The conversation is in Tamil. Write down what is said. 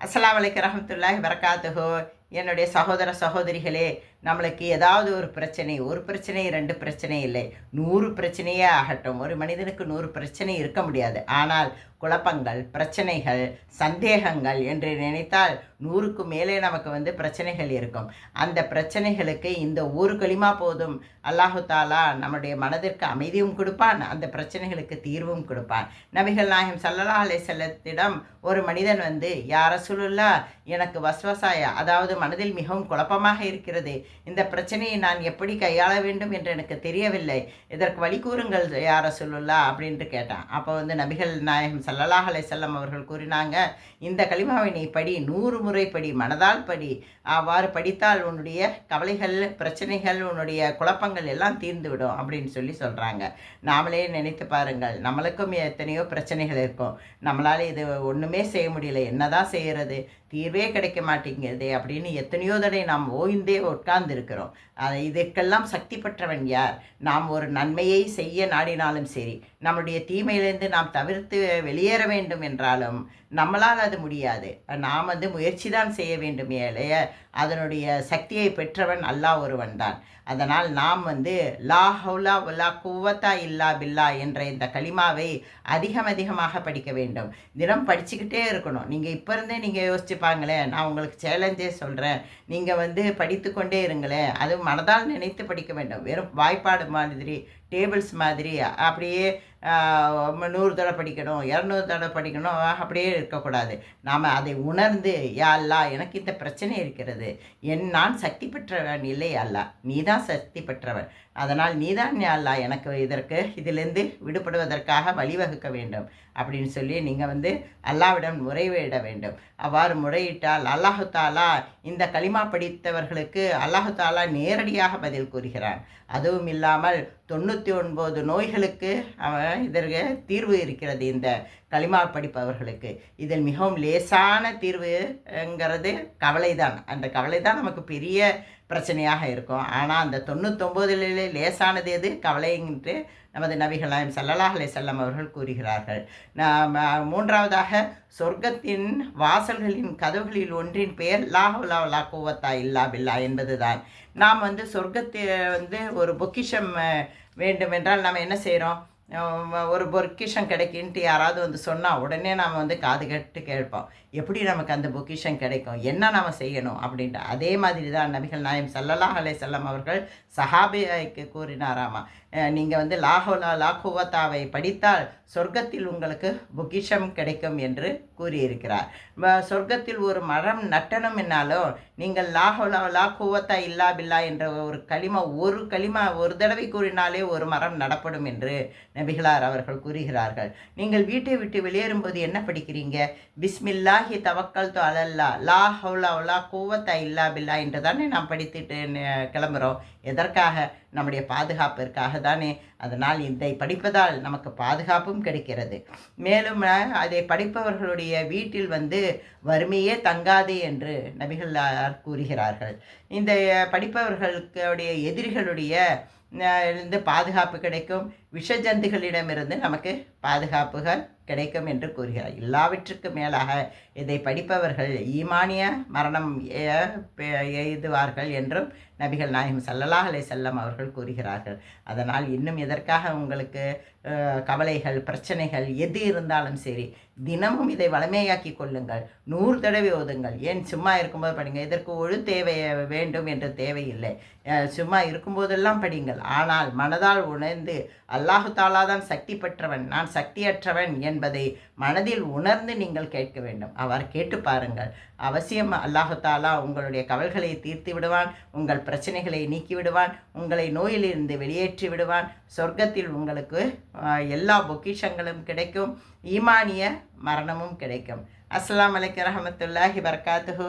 அஸ்லாம் அலைக்கும் ரஹமத்துல்லாஹி வரகாத்துஹோ என்னுடைய சகோதர சகோதரிகளே நம்மளுக்கு ஏதாவது ஒரு பிரச்சனை ஒரு பிரச்சனை ரெண்டு பிரச்சனை இல்லை. நூறு பிரச்சனையே ஆகட்டும். ஒரு மனிதனுக்கு நூறு பிரச்சனை இருக்க முடியாது. ஆனால் குழப்பங்கள் பிரச்சனைகள் சந்தேகங்கள் என்று நினைத்தால் நூறுக்கு மேலே நமக்கு வந்து பிரச்சனைகள் இருக்கும். அந்த பிரச்சனைகளுக்கு இந்த ஒரு களிமா போதும். அல்லாஹு தாலா நம்முடைய மனதிற்கு அமைதியும் கொடுப்பான். அந்த பிரச்சனைகளுக்கு தீர்வும் கொடுப்பான். நபிகள் நாயகம் சல்லல்லா அலை செல்லத்திடம் ஒரு மனிதன் வந்து யார சொல்லுல்லா எனக்கு வஸ்வசாய அதாவது மனதில் மிகவும் குழப்பமாக இருக்கிறது. இந்த பிரச்சனையை நான் எப்படி கையாள வேண்டும் என்று எனக்கு தெரியவில்லை. இதற்கு வழி கூறுங்கள் யாரை சொல்லுல்லா அப்படின்ட்டு கேட்டான். அப்போ வந்து நபிகள் நாயகம் சல்லல்லாஹ் அலை செல்லம் அவர்கள் கூறினாங்க இந்த களிமாவை நீ படி நூறு முறை படி மனதால் படி. அவ்வாறு படித்தால் உன்னுடைய கவலைகள் பிரச்சனைகள் உன்னுடைய குழப்பங்கள் எல்லாம் தீர்ந்துவிடும் அப்படின்னு சொல்லி சொல்கிறாங்க நாமளே நினைத்து பாருங்கள் நம்மளுக்கும் எத்தனையோ பிரச்சனைகள் இருக்கும். நம்மளால் இது ஒன்றுமே செய்ய முடியல. என்னதான் செய்கிறது தீர்வே கிடைக்க மாட்டேங்குது அப்படின்னு எத்தனையோ தடவை நாம் ஓய்ந்தே உட்கார் இருக்கிறோம் இதற்கெல்லாம் சக்தி பெற்றவன் யார்? நாம் ஒரு நன்மையை செய்ய நாடினாலும் சரி நம்முடைய தீமையிலிருந்து நாம் தவிர்த்து வெளியேற வேண்டும் என்றாலும் நம்மளால் அது முடியாது. நாம் வந்து முயற்சி தான் செய்ய வேண்டும் ஏழைய. அதனுடைய சக்தியை பெற்றவன் அல்லாஹ் ஒருவன் தான். அதனால் நாம் வந்து லா ஹவுலா உலா குவத்தா இல்லா பில்லா என்ற இந்த களிமாவை அதிகம் அதிகமாக படிக்க வேண்டும். தினம் படிச்சுக்கிட்டே இருக்கணும். நீங்கள் இப்போ இருந்தே நீங்கள் யோசிச்சுப்பாங்களேன் நான் உங்களுக்கு சேலஞ்சே சொல்கிறேன் நீங்கள் வந்து படித்து கொண்டே இருங்களேன். அது மனதால் நினைத்து படிக்க வேண்டும். வெறும் வாய்ப்பாடு மாதிரி டேபிள்ஸ் மாதிரி அப்படியே நூறு தடவை படிக்கணும் இரநூறு தடவை படிக்கணும் அப்படியே இருக்கக்கூடாது. நாம் அதை உணர்ந்து யா அல்லா எனக்கு இந்த பிரச்சனை இருக்கிறது. என் நான் சக்தி பெற்றவன் இல்லை அல்லா. நீ தான் சக்தி பெற்றவன். அதனால் நீதான் அல்லா எனக்கு இதற்கு இதிலிருந்து விடுபடுவதற்காக வழிவகுக்க வேண்டும். அப்படின்னு சொல்லி நீங்கள் வந்து அல்லாவிடம் முறையிட வேண்டும். அவ்வாறு முறையிட்டால் அல்லாஹு தாலா இந்த களிமா படித்தவர்களுக்கு அல்லாஹு தாலா நேரடியாக பதில் கூறுகிறான். அதுவும் இல்லாமல் தொண்ணூற்றி ஒன்பது நோய்களுக்கு அவன் இதற்கு தீர்வு இருக்கிறது இந்த களிமா படிப்பவர்களுக்கு. இதில் மிகவும் லேசான தீர்வுங்கிறது கவலை தான் அந்த கவலை தான் நமக்கு பெரிய பிரச்சனையாக இருக்கும். ஆனால் அந்த தொண்ணூத்தொம்போதிலே லேசானது எது? கவலைன்ட்டு நமது நபிகளாயம் நாயம் அலை செல்லம் அவர்கள் கூறுகிறார்கள். மூன்றாவதாக சொர்க்கத்தின் வாசல்களின் கதவுகளில் ஒன்றின் பெயர் லாஹுலா லா கூவத்தா இல்லா பில்லா என்பதுதான். நாம் வந்து சொர்க்கத்தை வந்து ஒரு பொக்கிஷம் வேண்டுமென்றால் நாம் என்ன செய்கிறோம் ஒரு பொக்கிஷம் கிடைக்குன்ட்டு யாராவது வந்து சொன்னால் உடனே நாம் வந்து காது கட்டு கேட்போம். எப்படி நமக்கு அந்த பொக்கிஷம் கிடைக்கும்? என்ன நாம் செய்யணும்? அப்படின்ட்டு. அதே மாதிரி தான் நபிகள் நாயம் சல்லல்லா அலே செல்லம் அவர்கள் சஹாபியாய்க்கு கூறினாராமா நீங்கள் வந்து லாஹோலா லாகுவத்தாவை படித்தால் சொர்க்கத்தில் உங்களுக்கு பொக்கிஷம் கிடைக்கும் என்று கூறியிருக்கிறார். சொர்க்கத்தில் ஒரு மரம் நட்டணும் என்னாலும் நீங்கள் லாஹோலா லாகுவத்தா இல்லா பில்லா என்ற ஒரு களிமா ஒரு களிமா ஒரு தடவை கூறினாலே ஒரு மரம் நடப்படும் என்று நபிகளார் அவர்கள் கூறுகிறார்கள். நீங்கள் வீட்டை விட்டு வெளியேறும்போது என்ன படிக்கிறீங்க? பிஸ்மில்லாஹி தவக்கல் தோ அலல்லா லா ஹவுலா லா கூவத்தா இல்லா பில்லா என்று தானே நாம் படித்துட்டு கிளம்புறோம். எதற்காக? நம்முடைய பாதுகாப்பிற்காக தானே. அதனால் இதை படிப்பதால் நமக்கு பாதுகாப்பும் கிடைக்கிறது. மேலும் அதை படிப்பவர்களுடைய வீட்டில் வந்து வறுமையே தங்காது என்று நபிகள் கூறுகிறார்கள். இந்த படிப்பவர்களுடைய எதிரிகளுடைய இருந்து பாதுகாப்பு கிடைக்கும். விஷ ஜந்துகளிடமிருந்து நமக்கு பாதுகாப்புகள் கிடைக்கும் என்று கூறுகிறார். எல்லாவற்றுக்கும் மேலாக இதை படிப்பவர்கள் ஈமானிய மரணம் எய்துவார்கள் என்றும் நபிகள் நாயகம் சல்லல்லாஹ் அலை செல்லம் அவர்கள் கூறுகிறார்கள். அதனால் இன்னும் எதற்காக உங்களுக்கு கவலைகள் பிரச்சனைகள் எது இருந்தாலும் சரி தினமும் இதை வளமையாக்கி கொள்ளுங்கள். நூறு தடவை ஓதுங்கள். ஏன் சும்மா இருக்கும்போது படிங்க? இதற்கு ஒழு தேவை வேண்டும் என்று தேவையில்லை சும்மா இருக்கும்போதெல்லாம் படிங்கள். ஆனால் மனதால் உணர்ந்து அல்லாஹுத்தாலா தான் சக்தி பெற்றவன். நான் சக்தியற்றவன் என்பதை மனதில் உணர்ந்து நீங்கள் கேட்க வேண்டும். அவர் கேட்டு பாருங்கள். அவசியம் அல்லாஹு தாலா உங்களுடைய கவல்களை தீர்த்து விடுவான். உங்கள் பிரச்சனைகளை நீக்கி விடுவான். உங்களை நோயிலிருந்து வெளியேற்றி விடுவான். சொர்க்கத்தில் உங்களுக்கு எல்லா பொக்கிஷங்களும் கிடைக்கும். ஈமானிய மரணமும் கிடைக்கும். அஸ்லாம் வலைக்கம் ரஹமத்துல்லாஹி வர்காத்துஹூ